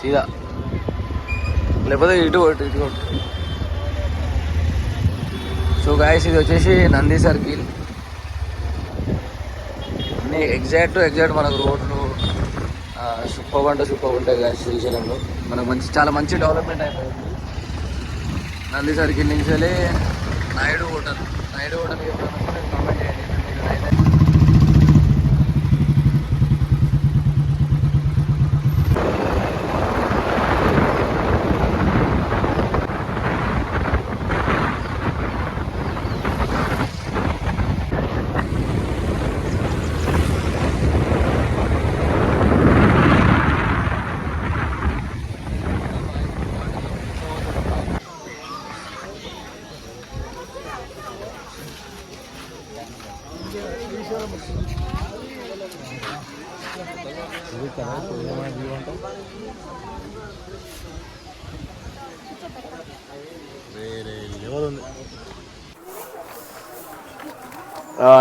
సీదా. లేకపోతే ఇటు ఒకటి ఇటు ఒకటి. సో గాయస్ ఇది వచ్చేసి నంది సర్కిల్. అన్ని ఎగ్జాక్ట్ ఎగ్జాక్ట్ మనకు రోడ్లు సూపర్ అంటే సూపర్ ఉంటాయి గాయస్ శ్రీశైలంలో. మనకు మంచి చాలా మంచి డెవలప్మెంట్ అయిపోయింది. నంది సర్కిల్ నుంచి వెళ్ళి Naidu hotel. Naidu hotel comment చేయండి.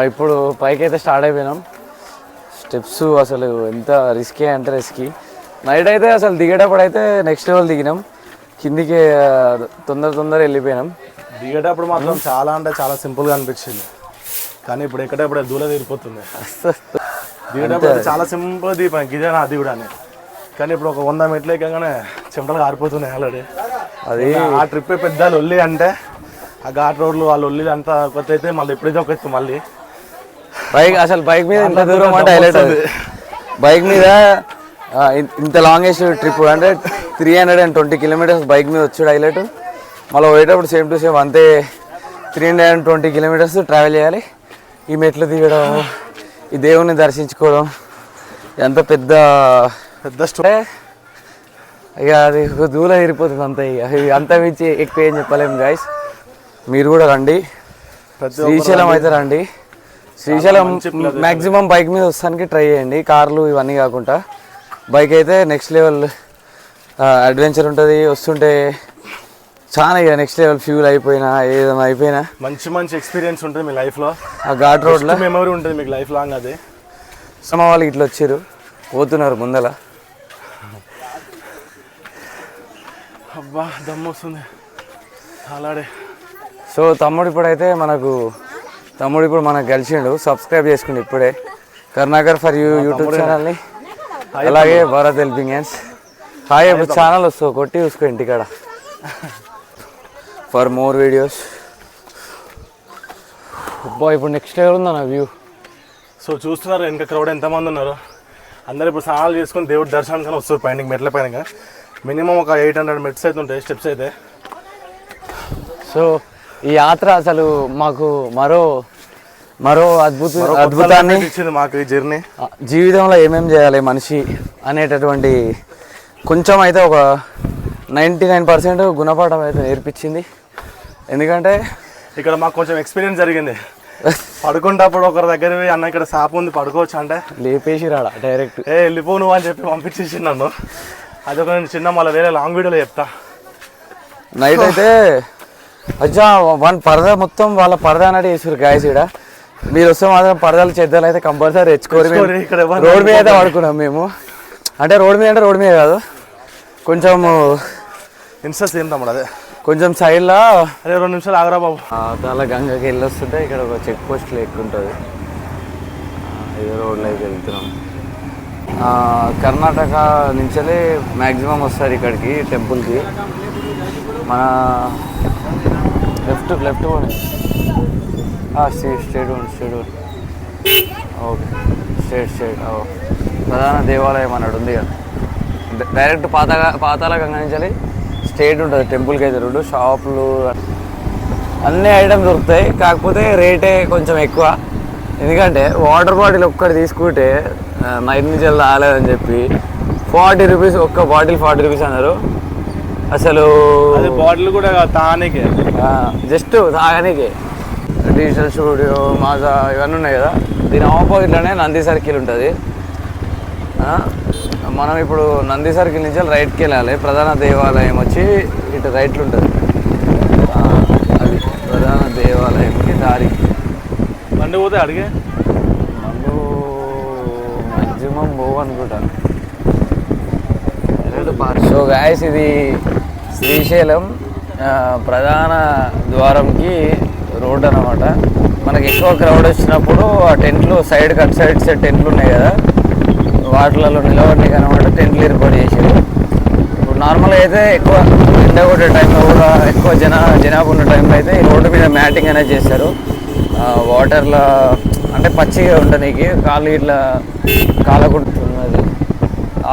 ఇప్పుడు పైకి అయితే స్టార్ట్ అయిపోయినాం. స్టెప్స్ అసలు ఎంత రిస్కీ అంటే రిస్కీ నైట్ అయితే అసలు దిగేటప్పుడు అయితే నెక్స్ట్ లెవెల్ దిగినాం. కిందికి తొందర తొందర వెళ్ళిపోయినాం. దిగేటప్పుడు మాత్రం చాలా అంటే చాలా సింపుల్గా అనిపించింది. కానీ ఇప్పుడు ఎక్కడెప్పుడు దూల తీరిపోతుంది. దిగేటప్పుడు చాలా సింపుల్ దీపం ఇదే నా దిగుడు అని కానీ ఇప్పుడు ఒక వంద మెట్లు ఎక్కగానే చెమటలు కారిపోతున్నాయి ఆల్రెడీ. అది ఆ ట్రిప్ పెద్ద లొల్లి అంటే ఆ ఘాట్ రోడ్లు ఆ లొల్లి అంతా కొత్త అయితే మళ్ళీ ఎప్పుడైతే ఒక ఎత్తు మళ్ళీ. బైక్ అసలు బైక్ మీద ఇంత దూరం అంటే హైలైట్ అది బైక్ మీద ఇంత లాంగెస్ట్ ట్రిప్ అంటే three hundred and twenty kilometres bike మీద వచ్చాడు హైలైట్. మళ్ళీ పోయేటప్పుడు సేమ్ టు సేమ్ అంతే three hundred and twenty kilometres travel చేయాలి. ఈ మెట్లు దిగడం. ఈ దేవుని దర్శించుకోవడం ఎంత పెద్ద పెద్ద స్టో అంటే ఇక అది దూల ఇరిపోతుంది అంత ఇక. అంత మించి ఎక్కువ ఏం చెప్పలేము గాయస్ మీరు కూడా రండి. శ్రీశైలం అయితే రండి. శ్రీశైలం మ్యాక్సిమం బైక్ మీద వస్తానికి ట్రై చేయండి. కార్లు ఇవన్నీ కాకుండా. బైక్ అయితే నెక్స్ట్ లెవెల్ అడ్వెంచర్ ఉంటుంది. వస్తుంటే చాలా ఇక నెక్స్ట్ లెవెల్ ఫ్యూల్ అయిపోయినా ఏదైనా అయిపోయినా. మంచి మంచి ఎక్స్పీరియన్స్ ఉంటుంది మీ లైఫ్లో ఆ ఘాట్ రోడ్లో మెమరీ ఉంటుంది మీకు లైఫ్ లాంగ్ అది. సమ వాళ్ళు ఇట్లా వచ్చారు పోతున్నారు ముందల. అబ్బా దమ్ము వస్తుంది. అలాడే సో తమ్ముడు ఇప్పుడైతే మనకు తమ్ముడు ఇప్పుడు మనకు కలిసిండు సబ్స్క్రైబ్ చేసుకుండు ఇప్పుడే. కరుణాకర్ ఫర్ యూ యూట్యూబ్ ఛానల్ని అలాగే భారత్ హెల్పింగ్ హ్యాండ్స్ హాయ్ ఇప్పుడు ఛానల్ వస్తావు కొట్టి చూసుకో ఇంటికాడ. ఫర్ మోర్ వీడియోస్ అబ్బా ఇప్పుడు నెక్స్ట్ లెవెల్ ఉందా నా వ్యూ సో చూస్తున్నారు వెనక క్రౌడ్ ఎంతమంది ఉన్నారు. అందరు ఇప్పుడు స్నానాలు చేసుకొని దేవుడి దర్శనానికి వస్తారు పైన మెట్ల పైన మినిమం ఒక ఎయిట్ హండ్రెడ్ మెట్స్ అయితే ఉంటాయి స్టెప్స్ అయితే. సో ఈ యాత్ర అసలు మాకు మరో మరో అద్భుత అద్భుతాన్ని ఇచ్చింది మాకు ఈ జర్నీ జీవితంలో ఏమేం చేయాలి మనిషి అనేటటువంటి కొంచెం అయితే ఒక నైంటీ నైన్ పర్సెంట్ గుణపాఠం అయితే నేర్పించింది. ఎందుకంటే ఇక్కడ మాకు కొంచెం ఎక్స్పీరియన్స్ జరిగింది. పడుకుంటప్పుడు ఒకరి దగ్గర పోయి అన్న ఇక్కడ సాపు ఉంది పడుకోవచ్చు? అంటే లేపేసి రాడా డైరెక్ట్ ఏ వెళ్ళిపో నువ్వు అని చెప్పి పంపించేసి నన్ను. అది ఒక చిన్న మళ్ళీ వేరే లాంగ్ వీడియోలో చెప్తా. నైట్ అయితే అచ్చా వన్ పరదా మొత్తం వాళ్ళ పరదా అన్నట్టు చేసారు గాయస్ ఇక్కడ మీరు వస్తే మాత్రం పరదాలు చెద్దలు అయితే కంపల్సరీ తెచ్చుకోరు రోడ్ మీద అయితే పడుకున్నాం మేము. అంటే రోడ్ మీద అంటే రోడ్ మీద కాదు. కొంచెం సేమ్ తమ్ముడు అదే. కొంచెం సైడ్లో అదే రెండు నిమిషాలు ఆగరా బాబు. తల గంగకి వెళ్ళొస్తుంటే ఇక్కడ ఒక చెక్ పోస్ట్ ఎక్కువ ఉంటుంది ఇదే రోడ్లో అయితే వెళ్తున్నాం. కర్ణాటక నుంచే మ్యాక్సిమం వస్తారు ఇక్కడికి టెంపుల్కి మన left left straight straight straight okay straight straight ప్రధాన దేవాలయం అన్నాడు ఉంది కదా. డైరెక్ట్ పాత పాతాల గంగ నుంచి స్టేట్ ఉంటుంది టెంపుల్కి అయితే రోడ్డు షాపులు అన్ని ఐటమ్స్ దొరుకుతాయి. కాకపోతే రేటే కొంచెం ఎక్కువ. ఎందుకంటే వాటర్ బాటిల్ ఒక్కటి తీసుకుంటే నైట్ నుంచి రాలేదని చెప్పి ఫార్టీ రూపీస్ ఒక్క బాటిల్ ఫార్టీ రూపీస్ అన్నారు. అసలు బాటిల్ కూడా తానికే జస్ట్ తాగడానికి డిజిటల్ స్టూడియో మాజా ఇవన్నీ ఉన్నాయి కదా. దీని ఆపోజిట్లోనే నంది సర్కిల్ ఉంటుంది. మనం ఇప్పుడు నంది సర్కిల్ నుంచి రైట్కి వెళ్ళాలి. ప్రధాన దేవాలయం వచ్చి ఇటు రైట్లు ఉంటుంది. అది ప్రధాన దేవాలయంకి దారి. బండి పోతే అడిగే? మందు మ్యాక్సిమం పోవు అనుకుంటాను సో గాయస్ ఇది శ్రీశైలం ప్రధాన ద్వారంకి రోడ్ అన్నమాట. మనకి ఎక్కువ క్రౌడ్ వచ్చినప్పుడు ఆ టెంట్లు సైడ్ కట్ సైడ్ సైడ్ టెంట్లు ఉన్నాయి కదా. వాటర్లలో నిలబడి అనమాట టెంట్లు ఏర్పాటు చేశారు ఇప్పుడు నార్మల్గా అయితే ఎక్కువ ఎండ కొట్టే టైంలో కూడా ఎక్కువ జన జనాభా ఉన్న టైంలో అయితే ఈ రోడ్డు మీద మ్యాటింగ్ అనేది చేశారు. వాటర్లో అంటే పచ్చిగా ఉండడానికి కాళ్ళు ఇట్లా కాలకుంటున్నది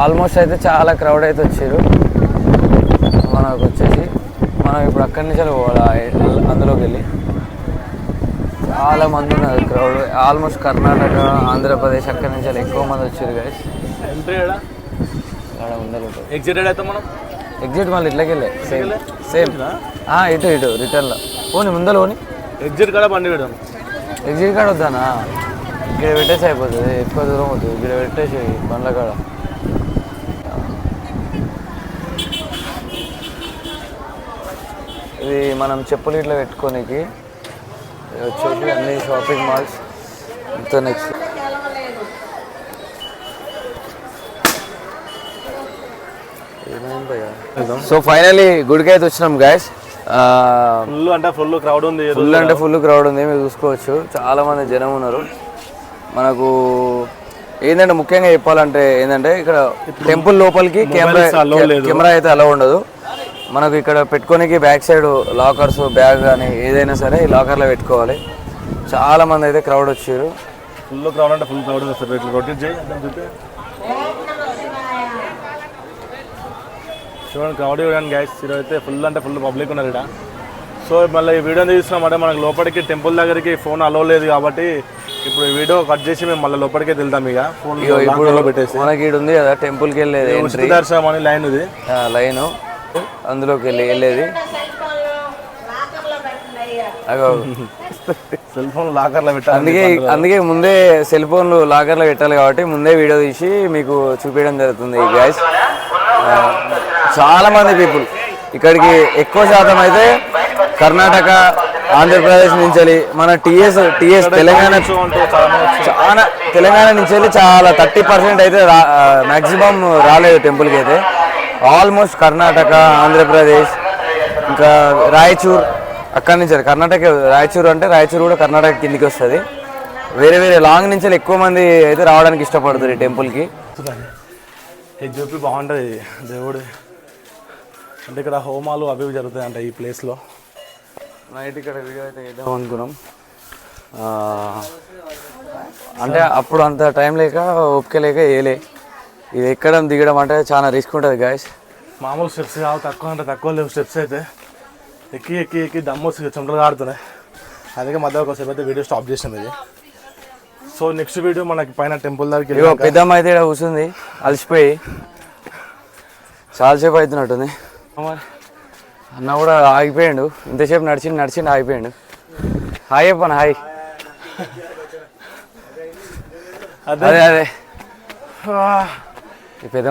ఆల్మోస్ట్ అయితే చాలా క్రౌడ్ అయితే వచ్చారు. మనకు వచ్చేసి మనం ఇప్పుడు అక్కడి నుంచి పోవాలి అందులోకి వెళ్ళి? చాలా మంది ఉన్నారు. క్రౌడ్ ఆల్మోస్ట్ కర్ణాటక ఆంధ్రప్రదేశ్ అక్కడి నుంచి ఎక్కువ మంది వచ్చారు గైస్ ఎంట్రీ అక్కడ ఎగ్జిట్ అయితే మనం? ఎగ్జిట్ మళ్ళీ ఇట్లకి వెళ్ళే. సేమ్ సేమ్ ఇటు ఇటు రిటర్న్లో పోనీ ముందర పోని. ఎగ్జిట్ కూడా బండి పెడదాం. ఎగ్జిట్ కాడ వద్దానా? ఇక్కడ పెట్టేసి అయిపోతుంది. ఎక్కువ దూరం అవుతుంది. ఇక్కడ పెట్టేసి బండ్ల కాడ. ఇది మనం చెప్పులు ఇట్లా పెట్టుకోనికి వచ్చేసి అన్ని షాపింగ్ మాల్స్. ఇంత నెక్స్ట్ సో ఫైనలీ గుడికి అయితే వచ్చినాం గాయస్ ఫుల్ అంటే ఫుల్ క్రౌడ్ ఉంది ఫుల్ అంటే ఫుల్ క్రౌడ్ ఉంది మీరు చూసుకోవచ్చు. చాలా మంది జనం ఉన్నారు. మనకు ఏంటంటే ముఖ్యంగా చెప్పాలంటే ఏంటంటే ఇక్కడ టెంపుల్ లోపలికి కెమెరా. కెమెరా అయితే అలా ఉండదు. మనకు ఇక్కడ పెట్టుకోనికి బ్యాక్ సైడ్ లాకర్స్ బ్యాగ్ కానీ ఏదైనా సరే ఈ లాకర్లో పెట్టుకోవాలి. చాలా మంది అయితే క్రౌడ్ వచ్చారు. ఫుల్ క్రౌడ్ అంటే ఫుల్ క్రౌడ్ వస్తారు చూడండి క్రౌడ్ చూడండి గ్యాస్ ఈరోజు అయితే ఫుల్ అంటే ఫుల్ పబ్లిక్ ఉన్నారు ఇక్కడ. సో మళ్ళీ ఈ వీడియో తీస్తున్నామంటే మనకి లోపలికి టెంపుల్ దగ్గరికి ఫోన్ అలో లేదు కాబట్టి ఇప్పుడు ఈ వీడియో కట్ చేసి మేము మళ్ళీ లోపలికే వెళ్తాం ఇక. ఫోన్ పెట్టేసి. మనకి ఇక్కడ ఉంది కదా టెంపుల్కి వెళ్ళేది దర్శనం అని లైన్ ఇది లైన్ అందులోకి వెళ్ళి వెళ్ళేది. సెల్ ఫోన్ లాకర్లో పెట్టాలి. అందుకే అందుకే ముందే సెల్ ఫోన్లు లాకర్లో పెట్టాలి కాబట్టి ముందే వీడియో తీసి మీకు చూపించడం జరుగుతుంది గ్యాస్ చాలా మంది పీపుల్ ఇక్కడికి ఎక్కువ శాతం అయితే కర్ణాటక ఆంధ్రప్రదేశ్ నుంచి వెళ్ళి మన టిఎస్ టిఎస్ తెలంగాణ చాలా తెలంగాణ నుంచి వెళ్ళి చాలా థర్టీ పర్సెంట్ అయితే మ్యాక్సిమం రాలేదు టెంపుల్కి అయితే. ఆల్మోస్ట్ కర్ణాటక ఆంధ్రప్రదేశ్ ఇంకా రాయచూర్ అక్కడి నుంచి కర్ణాటక రాయచూర్ అంటే రాయచూర్ కూడా కర్ణాటక కిందికి వస్తుంది. వేరే వేరే లాంగ్ నుంచి ఎక్కువ మంది అయితే రావడానికి ఇష్టపడుతుంది ఈ టెంపుల్కి చూపి బాగుంటుంది. దేవుడు అంటే ఇక్కడ హోమాలు అవి జరుగుతాయి అంట ఈ ప్లేస్లో నైట్ ఇక్కడ వీడియో అయితే వేద్దాం అనుకున్నాం. అంటే అప్పుడు అంత టైం లేక ఓపిక లేక వేయలే ఇది ఎక్కడం దిగడం అంటే చాలా రిస్క్ ఉంటుంది గాయస్ మామూలు స్టెప్స్ కావు తక్కువ అంటే తక్కువ లేవు స్టెప్స్ అయితే. ఎక్కి ఎక్కి ఎక్కి దమ్ము చెమటలు ఆడుతున్నాయి అందుకే మధ్య ఒకసేపు అయితే వీడియో స్టాప్ చేసాం ఇది. సో నెక్స్ట్ వీడియో మనకి పైన టెంపుల్ దగ్గరికి పెద్దమ్మ అయితే ఇక్కడ కూర్చుంది అలసిపోయి. చాలాసేపు అవుతున్నట్టుంది. అన్న కూడా ఆగిపోయాడు. ఇంతసేపు నడిచిండు నడిచిండు ఆగిపోయాడు. హాయ్ చెప్పను హాయ్ అదే. అదే ఈ పెద్ద